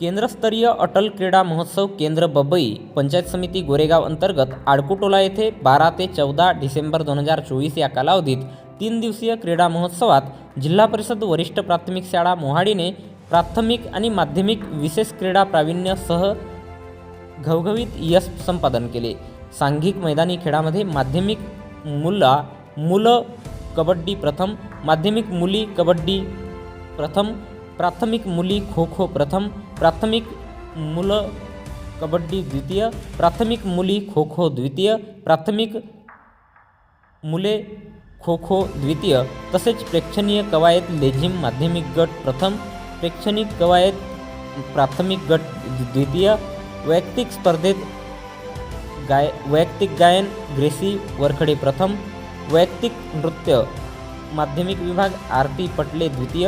केंद्रस्तरीय अटल क्रीडा महोत्सव केंद्र बबई पंचायत समिती गोरेगाव अंतर्गत आडकुटोला येथे बारा ते चौदा डिसेंबर दोन हजार चोवीस या कालावधीत तीन दिवसीय क्रीडा महोत्सवात जिल्हा परिषद वरिष्ठ प्राथमिक शाळा मोहाडीने प्राथमिक आणि माध्यमिक विशेष क्रीडा प्रावीण्यसह घवघवीत यश संपादन केले. सांघिक मैदानी खेळामध्ये माध्यमिक मुला मुलं कबड्डी प्रथम माध्यमिक मुली कबड्डी प्रथम प्राथमिक मुली खो खो प्रथम प्राथमिक मुलं कबड्डी द्वितीय प्राथमिक मुली खो खो द्वितीय प्राथमिक मुले खो खो द्वितीय. तसेच प्रेक्षणीय कवायत लेझिम माध्यमिक गट प्रथम प्रेक्षणिक कवायत प्राथमिक गट द्वितीय. वैयक्तिक स्पर्धेत गाय वैयक्तिक गायन ग्रेसी वरखडे प्रथम वैयक्तिक नृत्य माध्यमिक विभाग आरती पटले द्वितीय.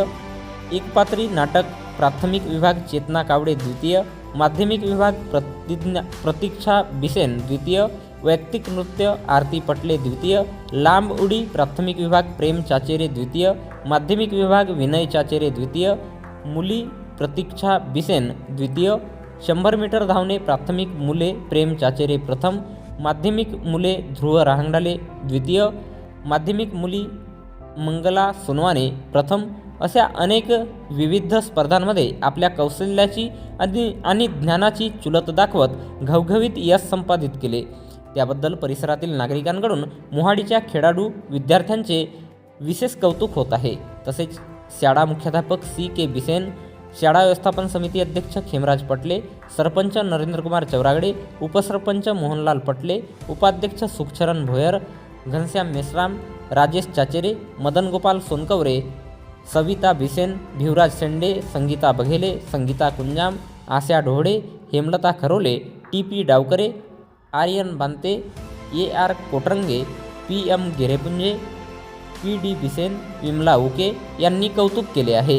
एकपात्री नाटक प्राथमिक विभाग चेतना कावडे द्वितीय माध्यमिक विभाग प्रतिज्ञा प्रतीक्षा बिसेन द्वितीय वैयक्तिक नृत्य आरती पटले द्वितीय लांब उडी प्राथमिक विभाग प्रेम चाचेरे द्वितीय माध्यमिक विभाग विनय चाचेरे द्वितीय मुली प्रतीक्षा बिसेन द्वितीय शंभर मीटर धावणे प्राथमिक मुले प्रेम चाचेरे प्रथम माध्यमिक मुले ध्रुव राहंगडाले द्वितीय माध्यमिक मुली मंगला सोनवाने प्रथम अशा अनेक विविध स्पर्धांमध्ये आपल्या कौशल्याची आणि आणि ज्ञानाची चुलत दाखवत घवघवीत यश संपादित केले. त्याबद्दल परिसरातील नागरिकांकडून मोहाडीच्या खेळाडू विद्यार्थ्यांचे विशेष कौतुक होत आहे. तसेच शाळा मुख्याध्यापक सी के बिसेन शाळा व्यवस्थापन समिती अध्यक्ष खेमराज पटले सरपंच नरेंद्रकुमार चौरागडे उपसरपंच मोहनलाल पटले उपाध्यक्ष Sukhcharan Bhoyar Ghanshyam Meshram Rajesh Chachere Madan Gopal Sonkawre Savita Bisen Bhivraj Shende Sangeeta Baghele Sangeeta Kunjam Asha Dhole Hemlata Kharole T P Dawkare Aryan Bante A R Kotrange P M Girepunje P D Bisen Vimla Uke यांनी कौतुक केले आहे.